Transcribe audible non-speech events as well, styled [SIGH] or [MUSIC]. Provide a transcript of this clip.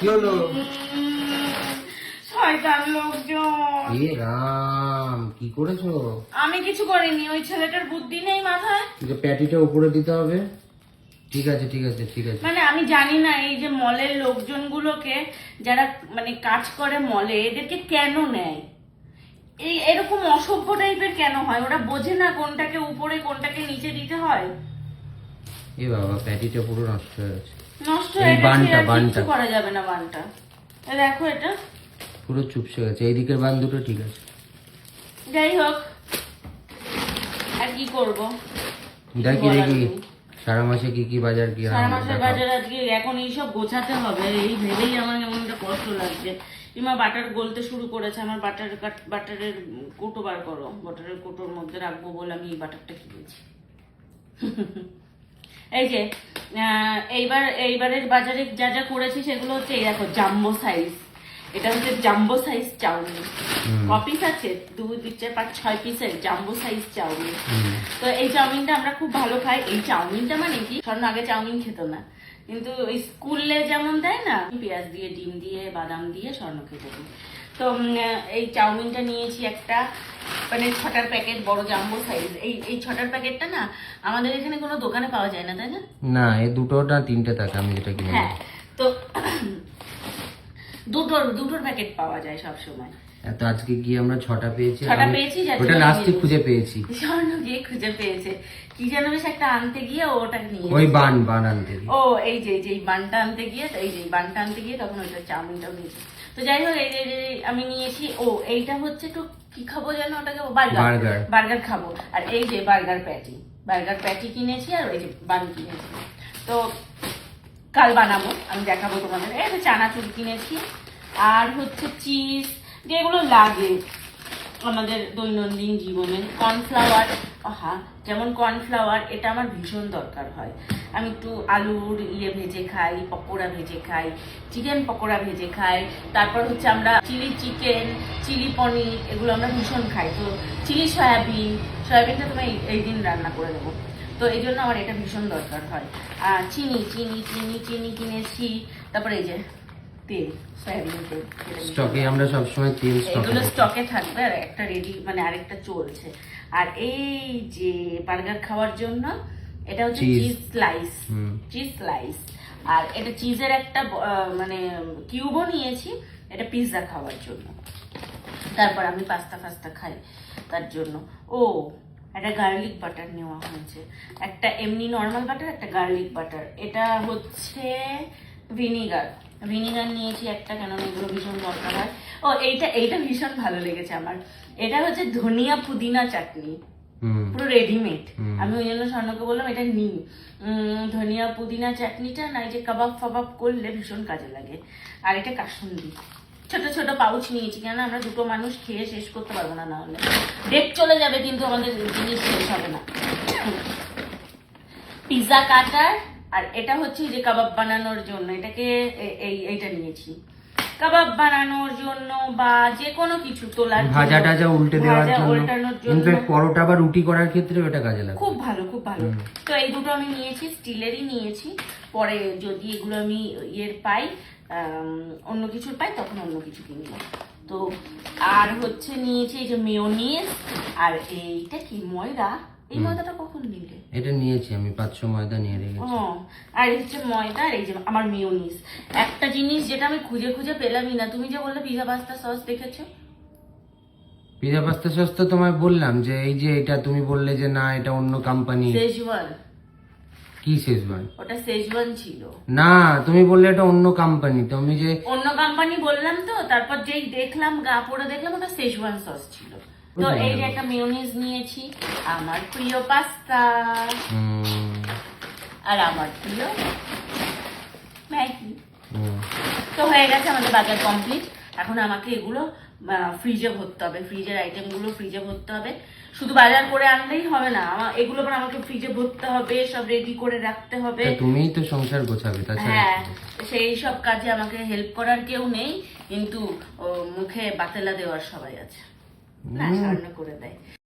কি হলো? শয়তান লোকজন। এ রাম কি করেছ? আমি কিছু করিনি ওই ছেলেটার বুদ্ধি নেই মাথায়। যে প্যাটিটা উপরে দিতে হবে। ঠিক আছে ঠিক আছে ঠিক আছে। মানে আমি জানি না এই যে মলের লোকজনগুলোকে যারা মানে কাজ করে মলে এদেরকে কেন নেয়? এই এরকম অসভ্য টাইপের কেন হয়? ওরা বোঝে না কোনটাকে উপরে কোনটাকে নিচে দিতে হয়। এ বাবা প্যাটিটা পুরো নষ্ট হয়ে গেছে। নষ্ট হয়ে গেছে বানটা, বানটা। করা যাবে না বানটা। এ দেখো এটা। পুরো চুপসে গেছে। এই দিকের বান দুটো ঠিক আছে। যাই হোক আর কি করব? দেখি দেখি। সারা মাসে কি কি বাজার কি সারা মাসের বাজার আজকে এখন এই সব গোছাতে হবে। এই ভেবেই আমার এমন একটা কষ্ট লাগছে। ইমা বাটার গলতে শুরু করেছে। আমার বাটার কাট- বাটারের কোটো বার করো। বাটারের কোটোর মধ্যে রাখব বলে আমি এই বাটারটা কিনেছি। [LAUGHS] এই যে এইবার এইবারের বাজারে যা যা করেছি সেগুলো হচ্ছে এই দেখো জাম্বো সাইজ এটা হচ্ছে জাম্বো সাইজ চাউমিন। হুম। ক পিস আছে? দুই তিন চার পাঁচ ছয় পিসের জাম্বো সাইজ চাউমিন। তো এই চাউমিনটা আমরা খুব ভালো খাই। এই চাউমিনটা মানে কি? কারণ আগে চাউমিন খেত না। কিন্তু ওই স্কুলে যেমন দেয় না পেঁয়াজ দিয়ে ডিম দিয়ে বাদাম দিয়ে স্বর্ণ খেতে। তো এই চাউমিনটা নিয়েছি একটা মানে ছটার প্যাকেট বড় জাম্বো সাইজ এই এই ছটার প্যাকেটটা না আমাদের এখানে কোনো দোকানে পাওয়া যায় না তাই না? না এই দুটো না তিনটে থাকে আমি যেটা কিনে হ্যাঁ তো [CLEARS THROAT] দুটোর দুটোর প্যাকেট পাওয়া যায় সব সময় আজকে গিয়ে আমরা ছটা পেয়েছি ছটা পেয়েছি, ওটা লাস্টে খুঁজে পেয়েছি। স্বর্ণ গিয়ে খুঁজে পেয়েছে। কি যেন বেশ একটা আনতে গিয়ে ওটা নিয়ে ওই বান বান আনতে ও এই যে এই যে বানটা আনতে গিয়ে এই যে বানটা আনতে গিয়ে তখন ওইটা চাউমিনটাও নিয়েছি। তো যাই হোক এই যে আমি নিয়েছি ও এইটা হচ্ছে একটু কি খাব যেন ওটাকে বার্গার। বার্গার খাব। আর এই যে বার্গার প্যাটি। বার্গার প্যাটি কিনেছি আর ওই যে বান কিনেছি। তো কাল বানাবো আমি দেখাবো তোমাদের। এই যে চানাচুর কিনেছি। আর হচ্ছে চিজ যেগুলো লাগে। আমাদের দৈনন্দিন জীবনে কর্নফ্লাওয়ার হা যেমন কর্নফ্লাওয়ার এটা আমার ভীষণ দরকার হয়। আমি একটু আলুর ইয়ে ভেজে খাই, পকোড়া ভেজে খাই চিকেন পকোড়া ভেজে খাই, তারপর হচ্ছে আমরা চিলি চিকেন চিলি পনির, এগুলো আমরা ভীষণ খাই। তো চিলি সয়াবিন সয়াবিনটা তুমি এই- দিন রান্না করে দেবো তো এই জন্য আমার এটা ভীষণ দরকার হয়। আর চিনি চিনি চিনি চিনি কিনেছি, তারপরে এই যে তেল সয়াবিন তেল স্টকে আমরা সবসময় তেল স্টকে এগুলো স্টকে থাকবে আর একটা রেডি মানে আরেকটা চলছে। আর এই যে বার্গার খাওয়ার জন্য এটা হচ্ছে চিজ স্লাইস চিজ স্লাইস আর এটা চিজের একটা মানে কিউবও নিয়েছি এটা পিৎজা খাওয়ার জন্য। তারপর আমি পাস্তা ফাস্তা খাই তার জন্য। ও একটা গার্লিক বাটার নেওয়া হয়েছে। একটা এমনি নর্মাল বাটার একটা গার্লিক বাটার এটা হচ্ছে ভিনিগার ভিনিগার নিয়েছি একটা কেননা এগুলো ভীষণ দরকার হয়। ও এইটা এইটা ভীষণ ভালো লেগেছে আমার। এটা হচ্ছে ধনিয়া পুদিনা চাটনি। পুরো রেডিমেড আমি ওই জন্য স্বর্ণকে বললাম এটা নিই ধনিয়া পুদিনা চাটনিটা না এই যে কাবাব ফাবাব করলে ভীষণ কাজে লাগে। আর এটা কাসুন্দি। ছোট ছোট পাউচ নিয়েছি কেন আমরা দুটো মানুষ খেয়ে শেষ করতে পারব না না হলে ডেট চলে যাবে কিন্তু আমাদের জিনিস শেষ হবে না। পিৎজা কাটার আর এটা হচ্ছে যে কাবাব বানানোর জন্য এটাকে এই এইটা নিয়েছি। কাবাব বানানোর জন্য বা যে কোনো কিছু তোলার ভাজা টাজা উল্টে দেওয়ার জন্য। উল্টানোর জন্য। ইনফ্যাক্ট পরোটা বা রুটি করার ক্ষেত্রে ওটা কাজে লাগে খুব ভালো খুব ভালো। তো এই দুটো আমি নিয়েছি স্টিলেরই নিয়েছি। পরে যদি এগুলো আমি ইয়ের পাই অন্য কিছুর পাই তখন অন্য কিছু কিনবো তো আর হচ্ছে নিয়েছি এই যে মেয়োনিজ আর এইটা কি ময়দা এই ময়দাটা কখন নিলে? এটা নিয়েছি আমি পাঁচশো ময়দা নিয়ে রেখেছি। আর এই হচ্ছে ময়দা আর এই যে আমার মিওনিস একটা জিনিস যেটা আমি খুঁজে খুঁজে পেলামই না। তুমি যে বললে পিজা পাস্তা সস দেখেছ? পিজা পাস্তা সস তো তোমায় বললাম যে এই যে এটা তুমি বললে যে না এটা অন্য কোম্পানি কি ওটা সেজওয়ান ছিল। না তুমি বললে এটা অন্য কোম্পানি তুমি যে অন্য কোম্পানি বললাম তো তারপর যেই দেখলাম গা পড়ে দেখলাম ওটা সেজওয়ান সস ছিল। তো। এই যে একটা মিওনিজ নিয়েছি আমার প্রিয় পাস্তা আর আমার প্রিয় ম্যাগি তো হয়ে গেছে আমাদের বাজার কমপ্লিট এখন আমাকে এগুলো ফ্রিজে ভরতে হবে ফ্রিজের আইটেমগুলো ফ্রিজে ভরতে হবে শুধু বাজার করে আনলেই হবে না আমার এগুলো আবার আমাকে ফ্রিজে ভরতে হবে সব রেডি করে রাখতে হবে তুমিই তো সংসার গোছাবে তাছাড়া হ্যাঁ সেই সব কাজে আমাকে হেল্প করার কেউ নেই কিন্তু মুখে বাতেলা দেওয়ার সবাই আছে না সামনে করে দেয়